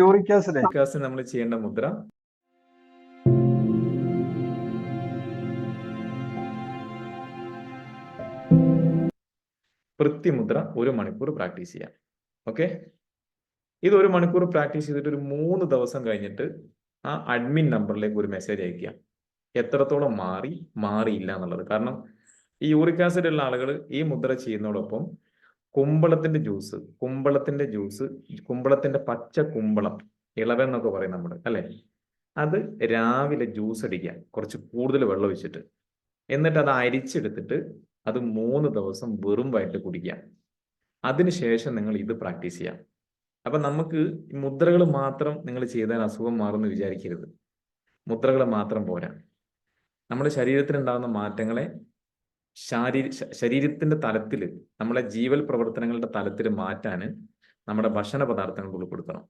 Uric acid വികാസം നമ്മൾ ചെയ്യേണ്ട മുദ്ര. വൃത്തിമുദ്ര ഒരു മണിക്കൂർ പ്രാക്ടീസ് ചെയ്യാം. ഓക്കെ? ഇത് ഒരു മണിക്കൂർ പ്രാക്ടീസ് ചെയ്തിട്ട് ഒരു മൂന്ന് ദിവസം കഴിഞ്ഞിട്ട് ആ അഡ്മിൻ നമ്പറിലേക്ക് ഒരു മെസ്സേജ് അയക്കുക എത്രത്തോളം മാറി മാറിയില്ല എന്നുള്ളത്. കാരണം ഈ യൂറിക് ആസിഡ് ഉള്ള ആളുകൾ ഈ മുദ്ര ചെയ്യുന്നതോടൊപ്പം കുമ്പളത്തിന്റെ ജ്യൂസ് കുമ്പളത്തിന്റെ ജ്യൂസ് കുമ്പളത്തിന്റെ പച്ച കുമ്പളം ഇളവൻ എന്നൊക്കെ പറയും നമ്മൾ അല്ലെ? അത് രാവിലെ ജ്യൂസ് അടിക്കുക കുറച്ച് കൂടുതൽ വെള്ളം വെച്ചിട്ട് എന്നിട്ട് അത് അരിച്ചെടുത്തിട്ട് അത് മൂന്ന് ദിവസം വെറും വയറ്റ് കുടിക്കുക. അതിനുശേഷം നിങ്ങൾ ഇത് പ്രാക്ടീസ് ചെയ്യാം അപ്പൊ നമുക്ക് മുദ്രകൾ മാത്രം നിങ്ങൾ ചെയ്താൽ അസുഖം മാറുമെന്ന് വിചാരിക്കരുത്. മുദ്രകൾ മാത്രം പോരാ. നമ്മുടെ ശരീരത്തിനുണ്ടാകുന്ന മാറ്റങ്ങളെ ശാരീര ശരീരത്തിന്റെ തലത്തിൽ നമ്മളെ ജീവൽ പ്രവർത്തനങ്ങളുടെ തലത്തിൽ മാറ്റാൻ നമ്മുടെ ഭക്ഷണ പദാർത്ഥങ്ങൾ ഉൾപ്പെടുത്തണം